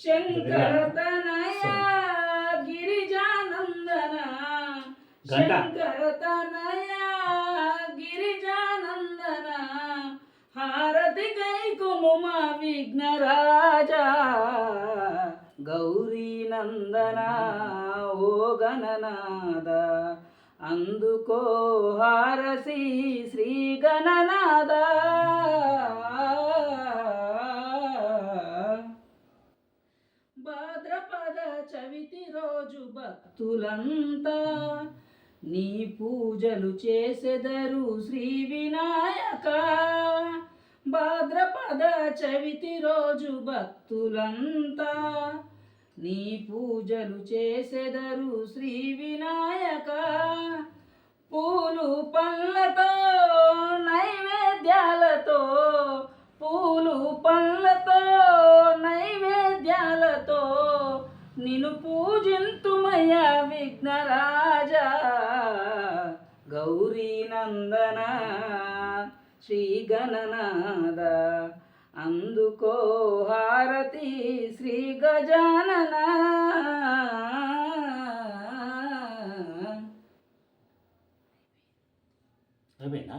ಶಂಕರತನಯ ಗಿರಿಜಾನಂದನ ಶಂಕರತನಯ ಗಿರಿಜಾನಂದನ ಹಾರತಿ ಕೈ ವಿಘ್ನ ರಾಜ ಗೌರಿ ನಂದನ ಓ ಗಣನಾದ ಅಂದುಕೋ ಹಾರಸಿ ಶ್ರೀ ಗಣನಾದ. భాద్రపద చవితి రోజు భక్తులంతా నీ పూజలు చేసెదరు శ్రీ వినాయక. భాద్రపద చవితి రోజు భక్తులంతా నీ పూజలు చేసెదరు శ్రీ వినాయక. పూలు పళ్ళతో నైవేద్యాలతో పూలు పళ్ళతో నైవేద్యాలతో నిను పూజింతుమయ్య విఘ్నరాజ. గౌరీ నందన శ్రీ గణనాద అందుకో హారతి శ్రీ గజానన. అయిపోయిందా?